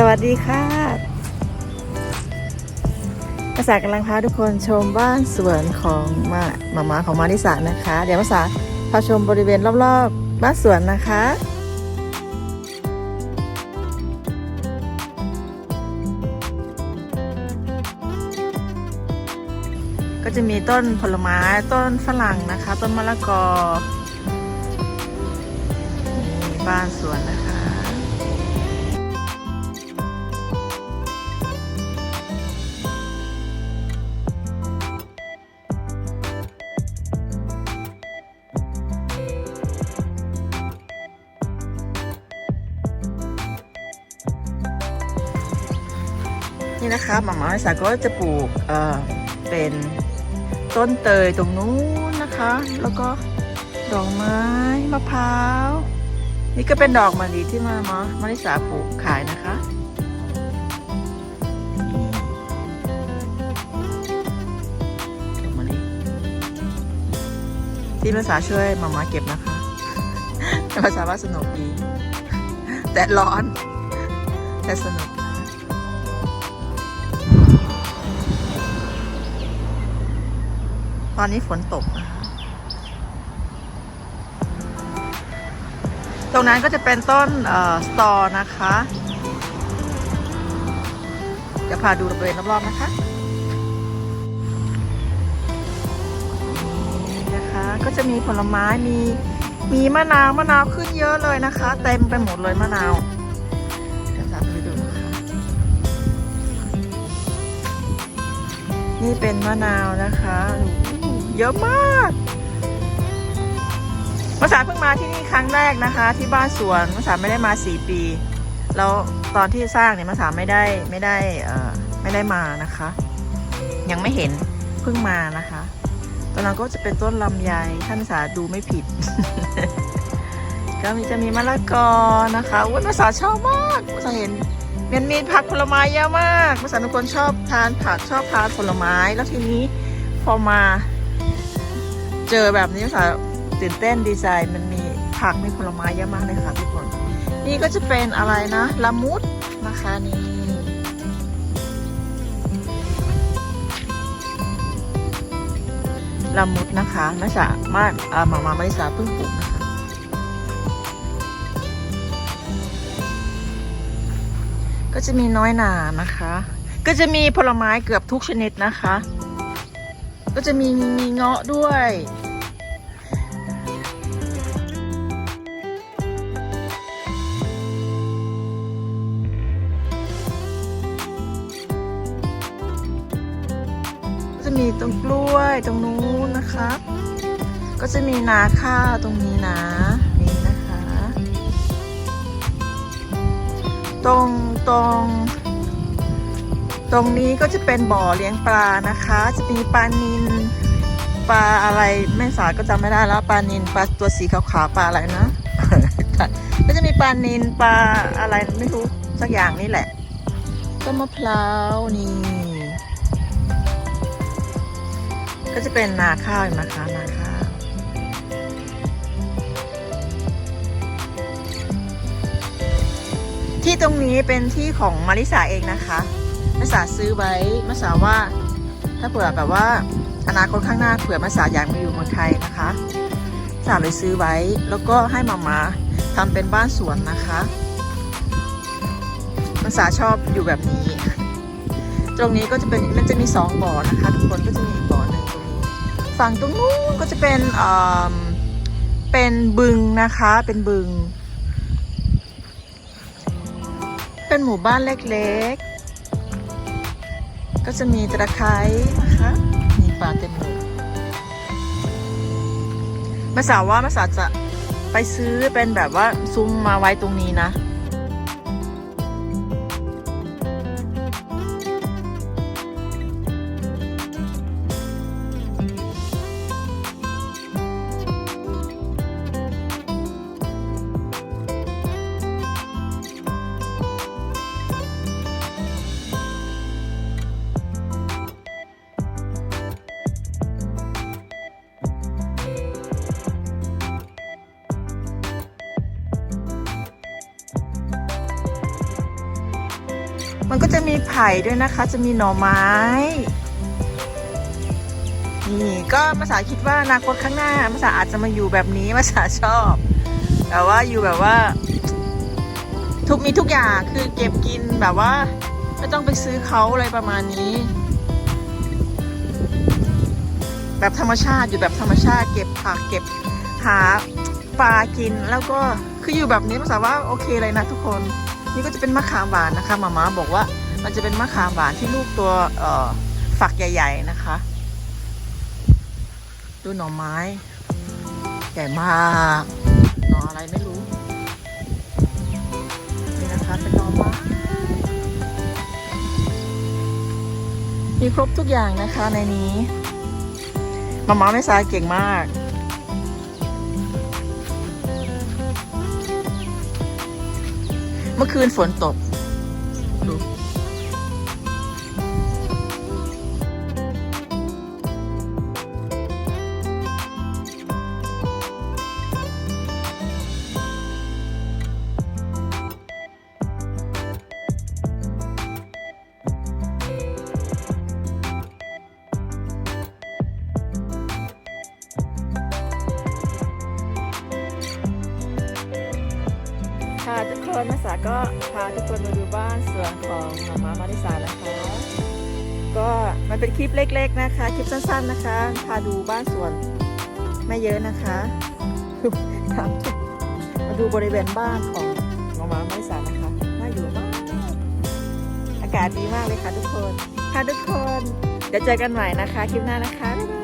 สวัสดีค่ะภาษากำลังพาทุกคนชมบ้านสวนของมาหมามาของมาริสานะคะ เดี๋ยวภาษาพาชมบริเวณรอบๆบ้านสวนนะคะก็จะมีต้นผลไม้ต้นฝรั่งนะคะ ต้นมะละกอบ้านสวนนะคะ นี่นะคะหมามาสาก็จะปลูกเอ่อเป็นต้นเตยตรงนู้นนะคะ แล้วก็ดอกไม้มะพร้าวนี่ก็เป็นดอกมะลิที่มามามาริสาปลูกขายนะคะดอกมะลิที่ภาษาช่วยมามาเก็บนะคะภาษาว่าสนุกดี แต่ร้อนแต่สนุก ตอนนี้ฝนตกนะตรงนั้นก็จะเป็นต้นเอ่อสตอนะคะ จะพาดูบริเวณรอบๆนะคะนะคะก็จะมีผลไม้มีมีมะนาวมะนาวขึ้นเยอะเลยนะคะ เต็มไปหมดเลยมะนาวเดี๋ยวจะไปดูนะคะนี่เป็นมะนาวนะคะ เยอะมากมาสาเพิ่งมาที่นี่ครั้งแรกนะคะ ที่บ้านสวนมาสาไม่ได้มาสี่ปี แล้วตอนที่สร้างเนี่ยมาสาไม่ได้ไม่ได้เอ่อไม่ได้มานะคะ ยังไม่เห็นเพิ่งมานะคะตอนนั้นก็จะเป็นต้นลำไยถ้านมาสาดูไม่ผิด ก็มีจะมีมะละกอนะคะอุ้ยมาสาชอบมากมาสาเห็นมันมีผักผลไม้เยอะมากภาษาทุกคนชอบทานผักชอบทานผลไม้แล้วทีนี้พอมา เจอแบบนี้ภาษาตื่นเต้นดีใจมันมีผักมีผลไม้เยอะมากเลยค่ะทุกคน นี่ก็จะเป็นอะไรนะละมุดนะคะนี่ละมุดนะคะไม่สามารถอ่าหมามาไม่สาเพิ่งปลูกนะคะ ก็จะมีน้อยหนานะคะ ก็จะมีผลไม้เกือบทุกชนิดนะคะ ก็จะมีมีเงาะด้วยก็จะมีตรงกล้วยตรงนู้นนะคะ ก็จะมีนาข้าวตรงนี้นะนี่นะคะ ตรงตรง ตรงนี้ก็จะเป็นบ่อเลี้ยงปลานะคะ จะมีปลานินปลาอะไรแม่สาก็จำไม่ได้แล้วปลานินปลาตัวสีขาวๆปลาอะไรนะก็จะมีปลานินปลาอะไรไม่รู้สักอย่างนี่แหละต้นมะพร้าวนี่ ก็จะเป็นนาข้าวนะคะนาข้าวที่ตรงนี้เป็นที่ของมาริสาเองนะคะ มาสาซื้อไว้มาสาว่า ถ้าเผื่อแบบว่าอนาคตข้างหน้าเผื่อมาสาอยากมาอยู่เมืองไทยนะคะสาเลยซื้อไว้แล้วก็ให้มามาทำเป็นบ้านสวนนะคะมาสาชอบอยู่แบบนี้ ตรงนี้ก็จะเป็นมันจะมีสองบ่อนะคะทุกคนก็จะมีบ่อหนึ่งตรงนี้ฝั่งตรงนู้นก็จะเป็นเอ่อเป็นบึงนะคะเป็นบึง เป็นหมู่บ้านเล็กๆ ก็จะมีตะไคร้นะคะ มีปลาเต็มเลยมาสาวว่ามาสาวจะไปซื้อเป็นแบบว่าซุ้มมาไว้ตรงนี้นะ มันก็จะมีไผ่ด้วยนะคะ จะมีหน่อไม้ นี่ก็มาสาคิดว่าอนาคตข้างหน้ามาสาอาจจะมาอยู่แบบนี้มาสาชอบ แต่ว่าอยู่แบบว่า ทุกมีทุกอย่างคือเก็บกินแบบว่า ไม่ต้องไปซื้อเขาอะไรประมาณนี้ แบบธรรมชาติอยู่แบบธรรมชาติ เก็บผักเก็บหาปลากินแล้วก็คืออยู่แบบนี้ภาษาว่าโอเคเลยนะทุกคน นี่ก็จะเป็นมะขามหวานนะคะมาม่าบอกว่ามันจะเป็นมะขามหวานที่ลูกตัวเอ่อฝักใหญ่ ๆนะคะ ดูหน่อไม้ ใหญ่มากหน่ออะไรไม่รู้นี่นะคะเป็นหน่อไม้มีครบทุกอย่างนะคะในนี้มาม่าไม่ซายเก่งมาก เมื่อคืนฝนตก ค่ะทุกคนมาสาก็พาทุกคนมาดูบ้านสวนของมามามาริสานะคะ ก็มันเป็นคลิปเล็ก ๆนะคะ คลิปสั้นๆนะคะ พาดูบ้านสวนไม่เยอะนะคะมาดูบริเวณบ้านของมามามาริสานะคะน่าอยู่มากอากาศดีมากเลยค่ะทุกคนค่ะทุกคนเดี๋ยวเจอกันใหม่นะคะ คลิปหน้านะคะบ๊ายบาย